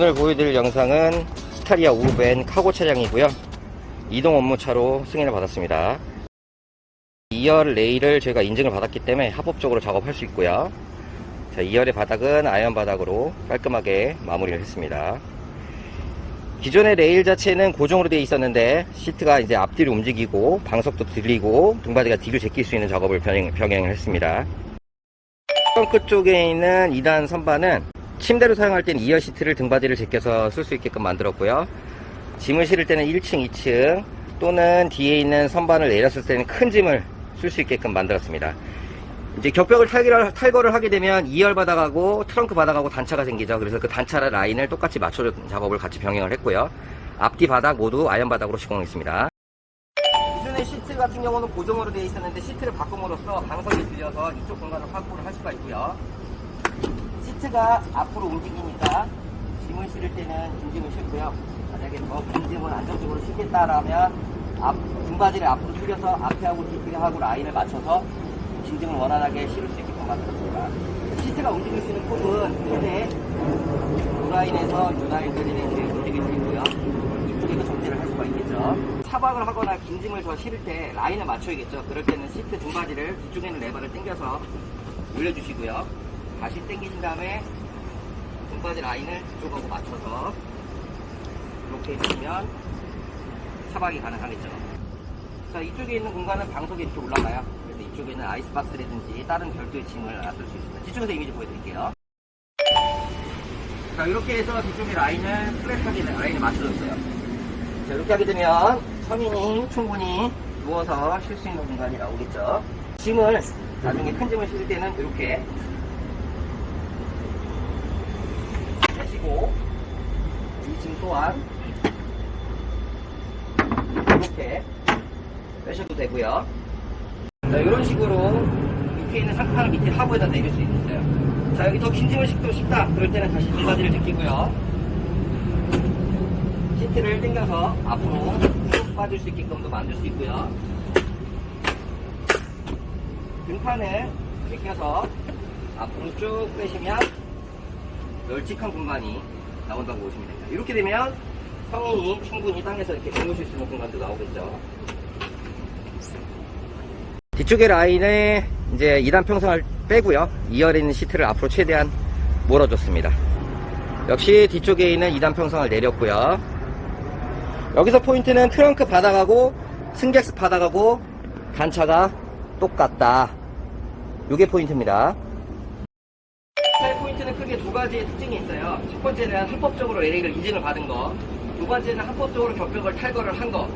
오늘 보여드릴 영상은 스타리아 우벤 카고 차량이고요. 이동 업무차로 승인을 받았습니다. 2열 레일을 저희가 인증을 받았기 때문에 합법적으로 작업할 수 있고요. 자, 2열의 바닥은 아연 바닥으로 깔끔하게 마무리를 했습니다. 기존의 레일 자체는 고정으로 되어 있었는데 시트가 이제 앞뒤로 움직이고 방석도 들리고 등받이가 뒤로 제낄 수 있는 작업을 병행, 병행을 했습니다. 트렁크 쪽에 있는 2단 선반은 침대로 사용할 때는 2열 시트를 등받이를 제껴서 쓸 수 있게끔 만들었고요. 짐을 실을 때는 1층, 2층 또는 뒤에 있는 선반을 내렸을 때는 큰 짐을 쓸 수 있게끔 만들었습니다. 이제 격벽을 탈거를, 탈거를 하게 되면 2열 바닥하고 트렁크 바닥하고 단차가 생기죠. 그래서 그 단차 라인을 똑같이 맞춰 작업을 같이 병행을 했고요. 앞뒤 바닥 모두 아연 바닥으로 시공했습니다. 기존의 시트 같은 경우는 고정으로 되어 있었는데 시트를 바꿈으로써 방석이 들려서 이쪽 공간을 확보를 할 수가 있고요. 시트가 앞으로 움직이니까 짐을 실을 때는 짐짐을 실고요. 만약에 더 짐짐을 안정적으로 실겠다라면 앞 등받이를 앞으로 숙여서 앞에하고 뒤에하고 라인을 맞춰서 짐짐을 원활하게 실을 수 있게끔 만들었습니다. 시트가 움직일 수 있는 폭은 최대 이 라인에서 이 라인까지는 이렇게 움직일 수 있고요. 이쪽에도 정지를 할 수가 있겠죠. 차박을 하거나 긴 짐을 더 실을 때 라인을 맞춰야겠죠. 그럴 때는 시트 등받이를 뒤쪽에 있는 레버를 당겨서 올려주시고요. 다시 당기신 다음에 등받이 라인을 뒤쪽하고 맞춰서 이렇게 해주시면 차박이 가능하겠죠. 자, 이쪽에 있는 공간은 방석이 이렇게 올라가요. 그래서 이쪽에는 아이스박스라든지 다른 별도의 짐을 놔둘 수 있습니다. 뒤쪽에서 이미지 보여드릴게요. 자, 이렇게 해서 뒤쪽에 라인을 플랫하게 라인을 맞춰줬어요. 자, 이렇게 하게 되면 서민이 충분히 누워서 쉴 수 있는 공간이 나오겠죠. 짐을 나중에 큰 짐을 실을 때는 이렇게 빼시고 이 짐 또한 이렇게 빼셔도 되고요. 자, 이런 식으로 밑에 있는 상판을 밑에 하부에다 내릴 수 있어요. 자, 여기 더 긴 짐을 싣고 싶다. 그럴 때는 다시 등받이를 제끼고요. 시트를 당겨서 앞으로 쭉 빠질 수 있게끔도 만들 수 있고요. 등판을 제껴서 앞으로 쭉 빼시면 널찍한 공간이 나온다고 보시면 됩니다. 이렇게 되면 성인이 충분히 땅에서 이렇게 주무실 수 있는 공간도 나오겠죠. 뒤쪽의 라인에 이제 2단 평선을 빼고요. 2열에 있는 시트를 앞으로 최대한 몰아줬습니다. 역시 뒤쪽에 있는 2단 평선을 내렸고요. 여기서 포인트는 트렁크 바닥하고 승객스 바닥하고 단차가 똑같다. 이게 포인트입니다. 두 가지의 특징이 있어요. 첫 번째는 합법적으로 레일을 인증을 받은 거. 두 번째는 합법적으로 격벽을 탈거를 한 거.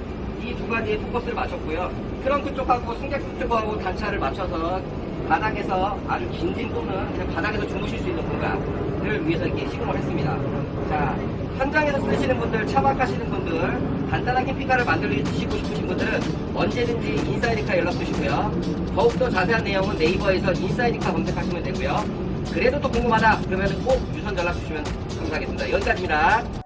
이 두 가지의 포커스를 맞췄고요. 트렁크 쪽하고 승객수 쪽하고 단차를 맞춰서 바닥에서 아주 긴짐 또는 바닥에서 주무실 수 있는 공간을 위해서 이렇게 시공을 했습니다. 자, 현장에서 쓰시는 분들, 차박하시는 분들, 간단한 캠핑카를 만들시고 싶으신 분들은 언제든지 인사이드카 연락 주시고요. 더욱더 자세한 내용은 네이버에서 인사이드카 검색하시면 되고요. 그래도 또 궁금하다 그러면 꼭 유선 연락 주시면 감사하겠습니다. 여기까지입니다.